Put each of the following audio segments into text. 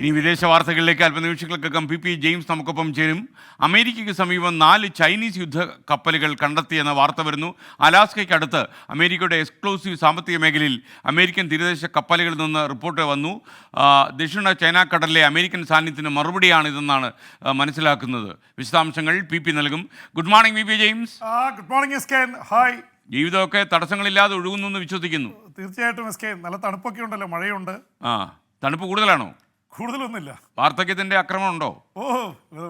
ഇനി വിദേശ വാർത്തകളിലേക്ക് അല്പനിമിഷങ്ങൾക്കകം പി പി ജെയിംസ് നമുക്കൊപ്പം ചേരും. അമേരിക്കയ്ക്ക് സമീപം നാല് ചൈനീസ് യുദ്ധ കപ്പലുകൾ കണ്ടെത്തിയെന്ന വാർത്ത വരുന്നു. അലാസ്കയ്ക്കടുത്ത് അമേരിക്കയുടെ എക്സ്ക്ലൂസീവ് സാമ്പത്തിക മേഖലയിൽ അമേരിക്കൻ തീരദേശ കപ്പലുകളിൽ നിന്ന് റിപ്പോർട്ട് വന്നു. ദക്ഷിണ ചൈന കടലിലെ അമേരിക്കൻ സാന്നിധ്യത്തിന് മറുപടിയാണിതെന്നാണ് ഇതെന്നാണ് മനസ്സിലാക്കുന്നത്. വിശദാംശങ്ങൾ പി പി നൽകും. Good morning P P James. Good morning hi. ജീവിതമൊക്കെ തടസ്സങ്ങളില്ലാതെ ഒഴുകുന്നു എന്ന് വിശ്വസിക്കുന്നു. തീർച്ചയായിട്ടും നല്ല തണുപ്പൊക്കെ ഉണ്ടല്ലോ മഴയുണ്ട്. ആ തണുപ്പ് കൂടുതലാണോ? കൂടുതലൊന്നുമില്ല. വാർദ്ധക്യത്തിന്റെ ആക്രമണം ഉണ്ടോ ഓ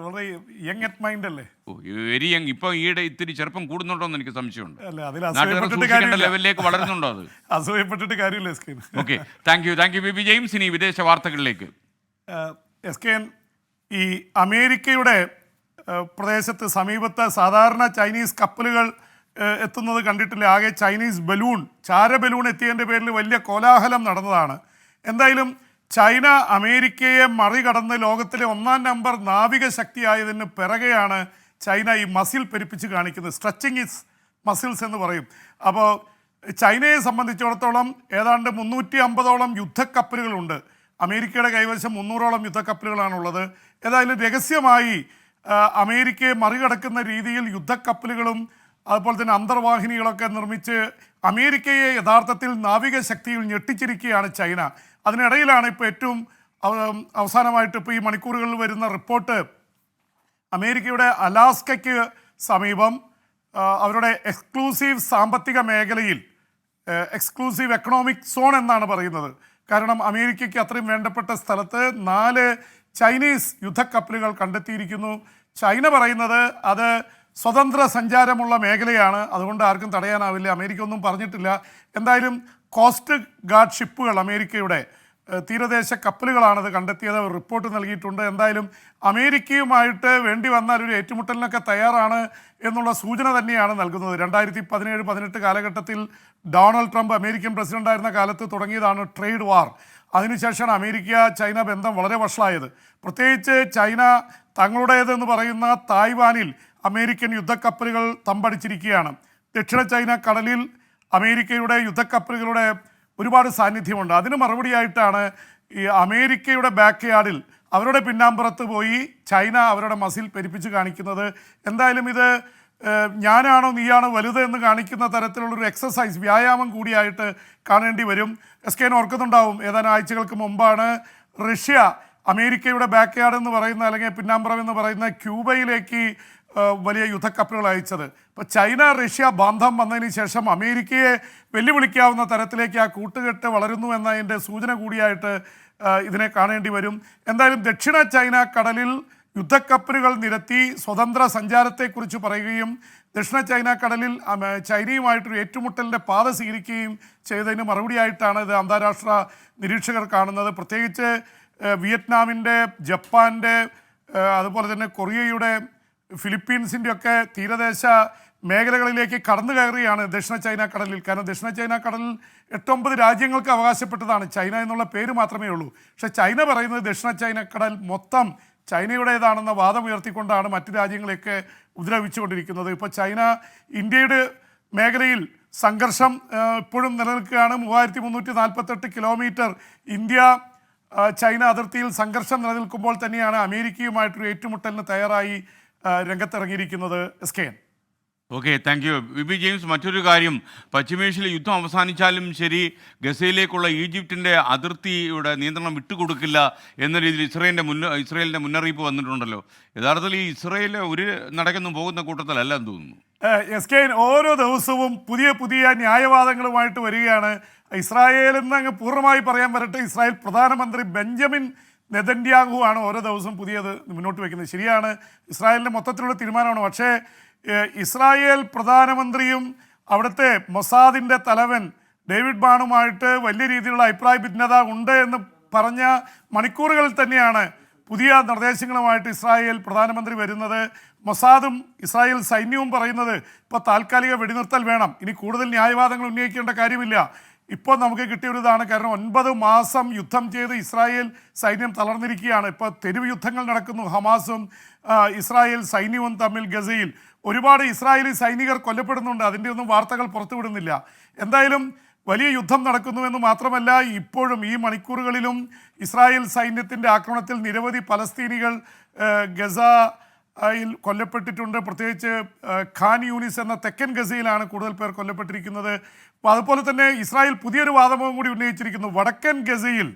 വളരെ യങ് അറ്റ് മൈൻഡ് അല്ലേ? Oh very young. ഇപ്പൊ ഈയിടെ ഇത്തിരി ചെറുപ്പം കൂടുന്നുണ്ടോ എന്ന് എനിക്ക് സംശയമുണ്ട്. അല്ല അതിൽ അസൂയപ്പെട്ടിട്ട് കാര്യമില്ല. ലെവലിലേക്ക് വളരുന്നുണ്ടോ അത്? അസൂയപ്പെട്ടിട്ട് കാര്യമില്ല S K okay thank you thank you B B James ഇനി വിദേശ വാർത്തകളിലേക്ക്. എസ് കെ ഈ അമേരിക്കയുടെ പ്രദേശത്ത് സമീപത്ത് സാധാരണ ചൈനീസ് കപ്പലുകൾ എത്തുന്നത് കണ്ടിട്ടില്ല. ആകെ ചൈനീസ് ബലൂൺ ചാര ബലൂൺ എത്തിയതിന്റെ പേരിൽ വലിയ കോലാഹലം നടന്നതാണ്. എന്തായാലും ചൈന അമേരിക്കയെ മറികടന്ന് ലോകത്തിലെ ഒന്നാം നമ്പർ നാവിക ശക്തിയായതിന് പിറകെയാണ് ചൈന ഈ മസിൽ പെരുപ്പിച്ച് കാണിക്കുന്നത്. സ്ട്രെച്ചിങ് ഇസ് മസിൽസ് എന്ന് പറയും. അപ്പോൾ ചൈനയെ സംബന്ധിച്ചിടത്തോളം ഏതാണ്ട് മുന്നൂറ്റി അമ്പതോളം യുദ്ധക്കപ്പലുകളുണ്ട്. അമേരിക്കയുടെ കൈവശം മുന്നൂറോളം യുദ്ധക്കപ്പലുകളാണുള്ളത്. ഏതായാലും രഹസ്യമായി അമേരിക്കയെ മറികടക്കുന്ന രീതിയിൽ യുദ്ധക്കപ്പലുകളും അതുപോലെ തന്നെ അന്തർവാഹിനികളൊക്കെ നിർമ്മിച്ച് അമേരിക്കയെ യഥാർത്ഥത്തിൽ നാവിക ശക്തിയിൽ ഞെട്ടിച്ചിരിക്കുകയാണ് ചൈന. അതിനിടയിലാണ് ഇപ്പോൾ ഏറ്റവും അവ- അവസാനമായിട്ട് ഇപ്പോൾ ഈ മണിക്കൂറുകളിൽ വരുന്ന റിപ്പോർട്ട്. അമേരിക്കയുടെ അലാസ്കയ്ക്ക് സമീപം അവരുടെ എക്സ്ക്ലൂസീവ് സാമ്പത്തിക മേഖലയിൽ എക്സ്ക്ലൂസീവ് എക്കണോമിക് സോൺ എന്നാണ് പറയുന്നത്. കാരണം അമേരിക്കയ്ക്ക് അത്രയും വേണ്ടപ്പെട്ട സ്ഥലത്ത് നാല് ചൈനീസ് യുദ്ധക്കപ്പലുകൾ കണ്ടെത്തിയിരിക്കുന്നു. ചൈന പറയുന്നത് അത് സ്വതന്ത്ര സഞ്ചാരമുള്ള മേഖലയാണ്. അതുകൊണ്ട് ആർക്കും തടയാനാവില്ല. അമേരിക്ക ഒന്നും പറഞ്ഞിട്ടില്ല. എന്തായാലും കോസ്റ്റ് ഗാർഡ് ഷിപ്പുകൾ അമേരിക്കയുടെ തീരദേശ കപ്പലുകളാണത് കണ്ടെത്തിയത്. റിപ്പോർട്ട് നൽകിയിട്ടുണ്ട്. എന്തായാലും അമേരിക്കയുമായിട്ട് വേണ്ടി വന്നാൽ ഒരു ഏറ്റുമുട്ടലിനൊക്കെ തയ്യാറാണ് എന്നുള്ള സൂചന തന്നെയാണ് നൽകുന്നത്. രണ്ടായിരത്തി പതിനേഴ് പതിനെട്ട് കാലഘട്ടത്തിൽ ഡൊണാൾഡ് ട്രംപ് അമേരിക്കൻ പ്രസിഡന്റായിരുന്ന കാലത്ത് തുടങ്ങിയതാണ് ട്രേഡ് വാർ. അതിനുശേഷമാണ് അമേരിക്ക ചൈന ബന്ധം വളരെ വഷളായത്. പ്രത്യേകിച്ച് ചൈന തങ്ങളുടേതെന്ന് പറയുന്ന തായ്വാനിൽ അമേരിക്കൻ യുദ്ധക്കപ്പലുകൾ തമ്പടിച്ചിരിക്കുകയാണ്. ദക്ഷിണ ചൈന കടലിൽ അമേരിക്കയുടെ യുദ്ധക്കപ്പലുകളുടെ ഒരുപാട് സാന്നിധ്യമുണ്ട്. അതിന് മറുപടിയായിട്ടാണ് ഈ അമേരിക്കയുടെ ബാക്ക് യാർഡിൽ അവരുടെ പിന്നാമ്പുറത്ത് പോയി ചൈന അവരുടെ മസിൽ പെരുപ്പിച്ച് കാണിക്കുന്നത്. എന്തായാലും ഇത് ഞാനാണോ നീയാണോ വലുത് എന്ന് കാണിക്കുന്ന തരത്തിലുള്ളൊരു എക്സസൈസ് വ്യായാമം കൂടിയായിട്ട് കാണേണ്ടി വരും. എസ് കെൻ ഓർക്കുന്നുണ്ടാവും ഏതാനും ആഴ്ചകൾക്ക് മുമ്പാണ് റഷ്യ അമേരിക്കയുടെ ബാക്ക് യാർഡ് എന്ന് പറയുന്ന അല്ലെങ്കിൽ പിന്നാമ്പുറം എന്ന് പറയുന്ന ക്യൂബയിലേക്ക് വലിയ യുദ്ധക്കപ്പലുകൾ അയച്ചത്. ഇപ്പോൾ ചൈന റഷ്യ ബന്ധം വന്നതിന് ശേഷം അമേരിക്കയെ വെല്ലുവിളിക്കാവുന്ന തരത്തിലേക്ക് ആ കൂട്ടുകെട്ട് വളരുന്നു എന്നതിന്റെ സൂചന കൂടിയായിട്ട് ഇതിനെ കാണേണ്ടി വരും. എന്തായാലും ദക്ഷിണ ചൈന കടലിൽ യുദ്ധക്കപ്പലുകൾ നിരത്തി സ്വതന്ത്ര സഞ്ചാരത്തെക്കുറിച്ച് പറയുകയും ദക്ഷിണ ചൈന കടലിൽ ചൈനയുമായിട്ടൊരു ഏറ്റുമുട്ടലിന്റെ പാത സ്വീകരിക്കുകയും ചെയ്തതിന് മറുപടിയായിട്ടാണ് ഇത് അന്താരാഷ്ട്ര നിരീക്ഷകർ കാണുന്നത്. പ്രത്യേകിച്ച് വിയറ്റ്നാമിന്റെ ജപ്പാന്റെ അതുപോലെ തന്നെ കൊറിയയുടെ ഫിലിപ്പീൻസിന്റെ ഒക്കെ തീരദേശ മേഖലകളിലേക്ക് കടന്നു കയറുകയാണ് ദക്ഷിണ ചൈന കടലിൽ. കാരണം ദക്ഷിണ ചൈന കടലിൽ എട്ടൊമ്പത് രാജ്യങ്ങൾക്ക് അവകാശപ്പെട്ടതാണ് ചൈന എന്നുള്ള പേര് മാത്രമേ ഉള്ളൂ. പക്ഷെ ചൈന പറയുന്നത് ദക്ഷിണ ചൈന കടൽ മൊത്തം ചൈനയുടേതാണെന്ന വാദം ഉയർത്തിക്കൊണ്ടാണ് മറ്റു രാജ്യങ്ങളെയൊക്കെ ഉപദ്രവിച്ചുകൊണ്ടിരിക്കുന്നത്. ഇപ്പോൾ ചൈന ഇന്ത്യയുടെ മേഖലയിൽ സംഘർഷം ഇപ്പോഴും നിലനിൽക്കുകയാണ്. മൂവായിരത്തി മുന്നൂറ്റി നാൽപ്പത്തെട്ട് കിലോമീറ്റർ ഇന്ത്യ ചൈന അതിർത്തിയിൽ സംഘർഷം നിലനിൽക്കുമ്പോൾ തന്നെയാണ് അമേരിക്കയുമായിട്ടൊരു ഏറ്റുമുട്ടലിന് തയ്യാറായി രംഗത്തിറങ്ങിയിരിക്കുന്നത് S K N. Okay thank you V B James മറ്റൊരു കാര്യം. പശ്ചിമേഷ്യയിലെ യുദ്ധം അവസാനിച്ചാലും ശരി ഗസയിലേക്കുള്ള ഈജിപ്തിന്റെ അതിർത്തിയുടെ നിയന്ത്രണം വിട്ടുകൊടുക്കില്ല എന്ന രീതിയിൽ ഇസ്രയേലിന്റെ മുന്ന ഇസ്രയേലിന്റെ മുന്നറിയിപ്പ് വന്നിട്ടുണ്ടല്ലോ. യഥാർത്ഥത്തിൽ ഈ ഇസ്രയേൽ ഒരു നടക്കൊന്നും പോകുന്ന കൂട്ടത്തിലല്ല എന്ന് തോന്നുന്നു. എസ് കെ ഓരോ ദിവസവും പുതിയ പുതിയ ന്യായവാദങ്ങളുമായിട്ട് വരികയാണ്. ഇസ്രായേൽ എന്ന് അങ്ങ് പൂർണമായി പറയാൻ വരട്ടെ. ഇസ്രായേൽ പ്രധാനമന്ത്രി ബെഞ്ചമിൻ നെതന്യാഹു ആണ് ഓരോ ദിവസം പുതിയത് മുന്നോട്ട് വയ്ക്കുന്നത് ശരിയാണ് ഇസ്രായേലിന്റെ മൊത്തത്തിലുള്ള തീരുമാനമാണ്. പക്ഷേ ഇസ്രായേൽ പ്രധാനമന്ത്രിയും അവിടുത്തെ മൊസാദിന്റെ തലവൻ ഡേവിഡ് ബാണുമായിട്ട് വലിയ രീതിയിലുള്ള അഭിപ്രായ ഭിന്നത ഉണ്ട് എന്ന് പറഞ്ഞ മണിക്കൂറുകളിൽ തന്നെയാണ് പുതിയ നിർദ്ദേശങ്ങളുമായിട്ട് ഇസ്രായേൽ പ്രധാനമന്ത്രി വരുന്നത്. മൊസാദും ഇസ്രായേൽ സൈന്യവും പറയുന്നത് ഇപ്പോൾ താൽക്കാലിക വെടിനിർത്തൽ വേണം. ഇനി കൂടുതൽ ന്യായവാദങ്ങൾ ഉന്നയിക്കേണ്ട കാര്യമില്ല. ഇപ്പോൾ നമുക്ക് കിട്ടിയ ഒരു ഇതാണ്. കാരണം ഒൻപത് മാസം യുദ്ധം ചെയ്ത് ഇസ്രായേൽ സൈന്യം തളർന്നിരിക്കുകയാണ്. ഇപ്പോൾ തെരുവ് യുദ്ധങ്ങൾ നടക്കുന്നു. ഹമാസും ഇസ്രായേൽ സൈന്യവും തമ്മിൽ ഗസയിൽ. ഒരുപാട് ഇസ്രായേലി സൈനികർ കൊല്ലപ്പെടുന്നുണ്ട്. അതിന്റെ ഒന്നും വാർത്തകൾ പുറത്തുവിടുന്നില്ല എന്തായാലും വലിയ യുദ്ധം നടക്കുന്നുവെന്ന് മാത്രമല്ല ഇപ്പോഴും ഈ മണിക്കൂറുകളിലും ഇസ്രായേൽ സൈന്യത്തിന്റെ ആക്രമണത്തിൽ നിരവധി പലസ്തീനികൾ ഗസ യിൽ കൊല്ലപ്പെട്ടിട്ടുണ്ട്. പ്രത്യേകിച്ച് ഖാൻ യൂനിസ് എന്ന തെക്കൻ ഗസയിലാണ് കൂടുതൽ പേർ കൊല്ലപ്പെട്ടിരിക്കുന്നത്. അതുപോലെ തന്നെ ഇസ്രായേൽ പുതിയൊരു വാദവും കൂടി ഉന്നയിച്ചിരിക്കുന്നു. വടക്കൻ ഗസയിൽ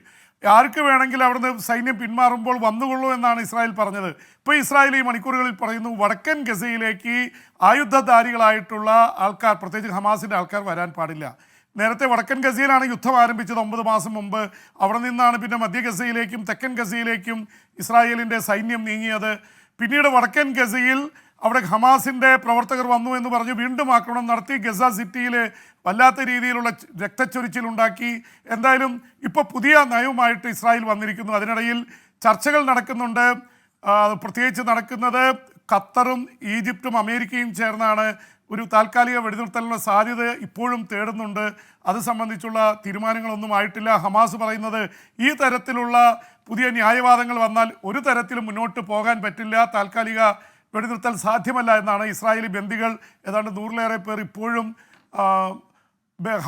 ആർക്ക് വേണമെങ്കിലും അവിടുന്ന് സൈന്യം പിന്മാറുമ്പോൾ വന്നുകൊള്ളൂ എന്നാണ് ഇസ്രായേൽ പറഞ്ഞത്. ഇപ്പൊ ഇസ്രായേൽ ഈ മണിക്കൂറുകളിൽ പറയുന്നു വടക്കൻ ഗസയിലേക്ക് ആയുധധാരികളായിട്ടുള്ള ആൾക്കാർ പ്രത്യേകിച്ച് ഹമാസിന്റെ ആൾക്കാർ വരാൻ പാടില്ല. നേരത്തെ വടക്കൻ ഗസയിലാണ് യുദ്ധം ആരംഭിച്ചത് ഒമ്പത് മാസം മുമ്പ്. അവിടെ നിന്നാണ് പിന്നെ മധ്യ ഗസയിലേക്കും തെക്കൻ ഗസയിലേക്കും ഇസ്രായേലിന്റെ സൈന്യം നീങ്ങിയത്. പിന്നീട് വടക്കൻ ഗസയിൽ അവിടെ ഹമാസിന്റെ പ്രവർത്തകർ വന്നു എന്ന് പറഞ്ഞ്. വീണ്ടും ആക്രമണം നടത്തി. ഗസ സിറ്റിയിൽ വല്ലാത്ത രീതിയിലുള്ള രക്തച്ചൊരിച്ചിലുണ്ടാക്കി എന്തായാലും ഇപ്പോൾ പുതിയ നയവുമായിട്ട് ഇസ്രായേൽ വന്നിരിക്കുന്നു. അതിനിടയിൽ ചർച്ചകൾ നടക്കുന്നുണ്ട്. പ്രത്യേകിച്ച് നടക്കുന്നത് ഖത്തറും ഈജിപ്തും അമേരിക്കയും ചേർന്നാണ് ഒരു താൽക്കാലിക വെടിനിർത്തലിനുള്ള സാധ്യത ഇപ്പോഴും തേടുന്നുണ്ട്. അത് സംബന്ധിച്ചുള്ള തീരുമാനങ്ങളൊന്നും ആയിട്ടില്ല. ഹമാസ് പറയുന്നത് ഈ തരത്തിലുള്ള പുതിയ ന്യായവാദങ്ങൾ വന്നാൽ ഒരു തരത്തിലും മുന്നോട്ട് പോകാൻ പറ്റില്ല. താൽക്കാലിക വെടിനിർത്തൽ സാധ്യമല്ല എന്നാണ് ഇസ്രായേലി ബന്ദികൾ. ഏതാണ്ട് നൂറിലേറെ പേർ ഇപ്പോഴും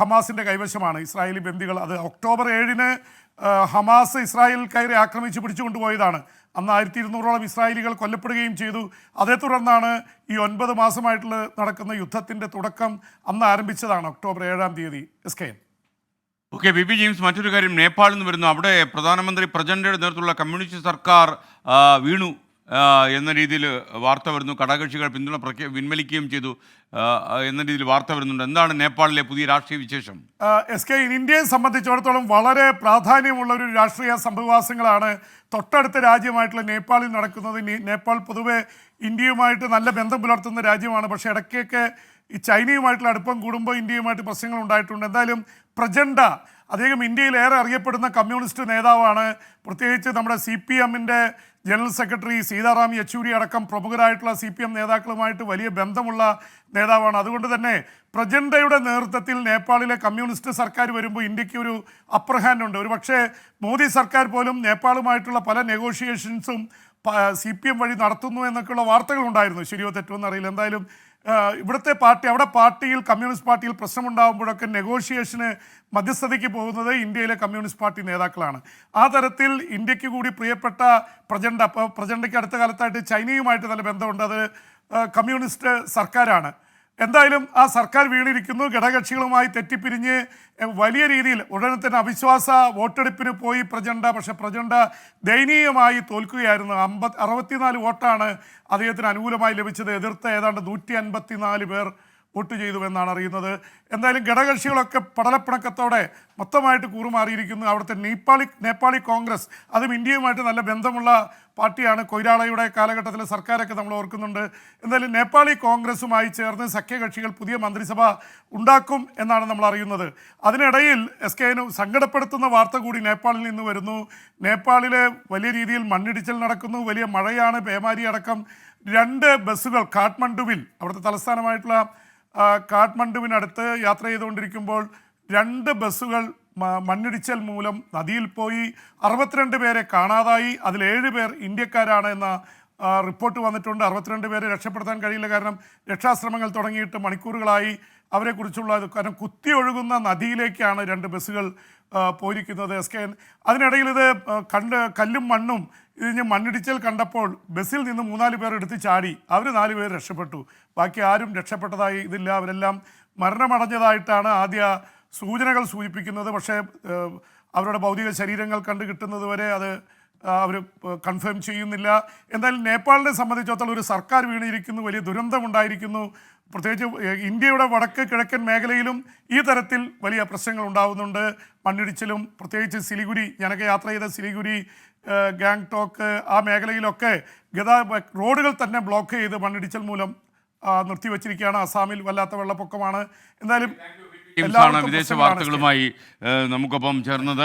ഹമാസിന്റെ കൈവശമാണ്. ഇസ്രായേലി ബന്ദികൾ അത് ഒക്ടോബർ ഏഴിന് ഹമാസ് ഇസ്രായേൽ കയറി ആക്രമിച്ച് പിടിച്ചുകൊണ്ടുപോയതാണ് അന്ന് ആയിരത്തി ഇരുന്നൂറോളം ഇസ്രായേലികൾ കൊല്ലപ്പെടുകയും ചെയ്തു. അതേ തുടർന്നാണ് ഈ ഒൻപത് മാസമായിട്ടുള്ള നടക്കുന്ന യുദ്ധത്തിന്റെ തുടക്കം അന്ന് ആരംഭിച്ചതാണ് ഒക്ടോബർ ഏഴാം തീയതി. S K okay B B James മറ്റൊരു കാര്യം നേപ്പാളിൽ നിന്ന് വരുന്നു. അവിടെ പ്രധാനമന്ത്രി പ്രചണ്ഡയുടെ നേതൃത്വത്തിലുള്ള കമ്മ്യൂണിസ്റ്റ് സർക്കാർ വീണു. എന്ന രീതിയിൽ വാർത്ത വരുന്നു. ഘടകകക്ഷികൾ പിന്തുണ പ്രഖ്യാ പിൻവലിക്കുകയും ചെയ്തു. എന്ന രീതിയിൽ വാർത്ത വരുന്നുണ്ട്. എന്താണ് നേപ്പാളിലെ പുതിയ രാഷ്ട്രീയ വിശേഷം? എസ് കെ ഇന്ത്യയെ സംബന്ധിച്ചിടത്തോളം വളരെ പ്രാധാന്യമുള്ള ഒരു രാഷ്ട്രീയ സംഭവവാസങ്ങളാണ് തൊട്ടടുത്ത രാജ്യമായിട്ടുള്ള നേപ്പാളിൽ നടക്കുന്നത്. നേപ്പാൾ പൊതുവെ ഇന്ത്യയുമായിട്ട് നല്ല ബന്ധം പുലർത്തുന്ന രാജ്യമാണ്. പക്ഷേ ഇടയ്ക്കൊക്കെ ഈ ചൈനയുമായിട്ടുള്ള അടുപ്പം കൂടുമ്പോൾ ഇന്ത്യയുമായിട്ട് പ്രശ്നങ്ങൾ ഉണ്ടായിട്ടുണ്ട്. എന്തായാലും പ്രചണ്ഡ അദ്ദേഹം ഇന്ത്യയിൽ ഏറെ അറിയപ്പെടുന്ന കമ്മ്യൂണിസ്റ്റ് നേതാവാണ്. പ്രത്യേകിച്ച് നമ്മുടെ സി പി എമ്മിന്റെ ജനറൽ സെക്രട്ടറി സീതാറാം യെച്ചൂരി അടക്കം പ്രമുഖരായിട്ടുള്ള സി പി എം നേതാക്കളുമായിട്ട് വലിയ ബന്ധമുള്ള നേതാവാണ്. അതുകൊണ്ട് തന്നെ പ്രജണ്ടയുടെ നേതൃത്വത്തിൽ നേപ്പാളിലെ കമ്മ്യൂണിസ്റ്റ് സർക്കാർ വരുമ്പോൾ ഇന്ത്യയ്ക്ക് ഒരു അപ്പർ ഉണ്ട്. ഒരുപക്ഷെ മോദി സർക്കാർ പോലും നേപ്പാളുമായിട്ടുള്ള പല നെഗോഷിയേഷൻസും സി പി എം വഴി നടത്തുന്നു എന്നൊക്കെയുള്ള വാർത്തകളുണ്ടായിരുന്നു. ശരിയോ തെറ്റോ എന്നറിയില്ല എന്തായാലും ഇവിടുത്തെ പാർട്ടി അവിടെ പാർട്ടിയിൽ കമ്മ്യൂണിസ്റ്റ് പാർട്ടിയിൽ പ്രശ്നമുണ്ടാകുമ്പോഴൊക്കെ നെഗോഷിയേഷന് മധ്യസ്ഥതയ്ക്ക് പോകുന്നത് ഇന്ത്യയിലെ കമ്മ്യൂണിസ്റ്റ് പാർട്ടി നേതാക്കളാണ്. ആ തരത്തിൽ ഇന്ത്യയ്ക്ക് കൂടി പ്രിയപ്പെട്ട പ്രജണ്ട അപ്പോൾ പ്രചണ്ഡയ്ക്ക് അടുത്ത കാലത്തായിട്ട് ചൈനയുമായിട്ട് നല്ല ബന്ധമുണ്ട്. അത് കമ്മ്യൂണിസ്റ്റ് സർക്കാരാണ്. എന്തായാലും ആ സർക്കാർ വീണിരിക്കുന്നു. ഘടകകക്ഷികളുമായി തെറ്റിപ്പിരിഞ്ഞ് വലിയ രീതിയിൽ ഉടനെ തന്നെ അവിശ്വാസ വോട്ടെടുപ്പിന് പോയി പ്രചണ്ഡ. പക്ഷെ പ്രചണ്ഡ ദയനീയമായി തോൽക്കുകയായിരുന്നു. അമ്പത് അറുപത്തിനാല് വോട്ടാണ് അദ്ദേഹത്തിന് അനുകൂലമായി ലഭിച്ചത്. എതിർത്ത ഏതാണ്ട് നൂറ്റി പേർ വോട്ട് ചെയ്തു എന്നാണ് അറിയുന്നത്. എന്തായാലും ഘടകകക്ഷികളൊക്കെ പടലപ്പിണക്കത്തോടെ മൊത്തമായിട്ട് കൂറുമാറിയിരിക്കുന്നു. അവിടുത്തെ നേപ്പാളി നേപ്പാളി കോൺഗ്രസ്. അതും ഇന്ത്യയുമായിട്ട് നല്ല ബന്ധമുള്ള പാർട്ടിയാണ്. കൊയ്രാളയുടെ കാലഘട്ടത്തിലെ സർക്കാരൊക്കെ നമ്മൾ ഓർക്കുന്നുണ്ട്. എന്തായാലും നേപ്പാളി കോൺഗ്രസുമായി ചേർന്ന് സഖ്യകക്ഷികൾ പുതിയ മന്ത്രിസഭ ഉണ്ടാക്കും എന്നാണ് നമ്മൾ അറിയുന്നത്. അതിനിടയിൽ എസ് കെ എനു സങ്കടപ്പെടുത്തുന്ന വാർത്ത കൂടി നേപ്പാളിൽ നിന്ന് വരുന്നു. നേപ്പാളിലെ വലിയ രീതിയിൽ മണ്ണിടിച്ചിൽ നടക്കുന്നു. വലിയ മഴയാണ്. പേമാരി അടക്കം രണ്ട് ബസ്സുകൾ കാഠ്മണ്ഡുവിൽ അവിടുത്തെ തലസ്ഥാനമായിട്ടുള്ള കാഠ്മണ്ഡുവിനടുത്ത് യാത്ര ചെയ്തുകൊണ്ടിരിക്കുമ്പോൾ രണ്ട് ബസ്സുകൾ മണ്ണിടിച്ചൽ മൂലം നദിയിൽ പോയി അറുപത്തിരണ്ട് പേരെ കാണാതായി. അതിൽ ഏഴ് പേർ ഇന്ത്യക്കാരാണ് എന്ന റിപ്പോർട്ട് വന്നിട്ടുണ്ട്. അറുപത്തിരണ്ട് പേരെ രക്ഷപ്പെടുത്താൻ കഴിയില്ല. കാരണം രക്ഷാശ്രമങ്ങൾ തുടങ്ങിയിട്ട് മണിക്കൂറുകളായി അവരെക്കുറിച്ചുള്ള കാരണം കുത്തി ഒഴുകുന്ന നദിയിലേക്കാണ് രണ്ട് ബസ്സുകൾ പോയിരിക്കുന്നത്. എസ് കെ അതിനിടയിൽ ഇത് കണ്ട് കല്ലും മണ്ണും ഇതിന് മണ്ണിടിച്ചൽ കണ്ടപ്പോൾ ബസ്സിൽ നിന്ന് മൂന്നാൽ പേർ എടുത്ത് ചാടി. അവർ നാല് പേർ രക്ഷപ്പെട്ടു. ബാക്കി ആരും രക്ഷപ്പെട്ടതായി ഇതില്ല. അവരെല്ലാം മരണമടഞ്ഞതായിട്ടാണ് ആദ്യ സൂചനകൾ സൂചിപ്പിക്കുന്നത്. പക്ഷേ അവരുടെ ഭൗതിക ശരീരങ്ങൾ കണ്ടു കിട്ടുന്നത് വരെ അത് അവർ കൺഫേം ചെയ്യുന്നില്ല. എന്തായാലും നേപ്പാളിനെ സംബന്ധിച്ചിടത്തോളം ഒരു സർക്കാർ വീണിരിക്കുന്നു. വലിയ ദുരന്തമുണ്ടായിരിക്കുന്നു പ്രത്യേകിച്ച് ഇന്ത്യയുടെ വടക്ക് കിഴക്കൻ മേഖലയിലും ഈ തരത്തിൽ വലിയ പ്രശ്നങ്ങൾ ഉണ്ടാകുന്നുണ്ട് മണ്ണിടിച്ചിലും പ്രത്യേകിച്ച് സിലിഗുരി ഞാനൊക്കെ യാത്ര ചെയ്ത സിലിഗുരി ഗാങ്ടോക്ക് ആ മേഖലയിലൊക്കെ ഗതാ റോഡുകൾ തന്നെ ബ്ലോക്ക് ചെയ്ത് മണ്ണിടിച്ചൽ മൂലം നിർത്തിവെച്ചിരിക്കുകയാണ്. അസാമിൽ വല്ലാത്ത വെള്ളപ്പൊക്കമാണ്. എന്തായാലും വിദേശ വാർത്തകളുമായി നമുക്കൊപ്പം ചേർന്നത്.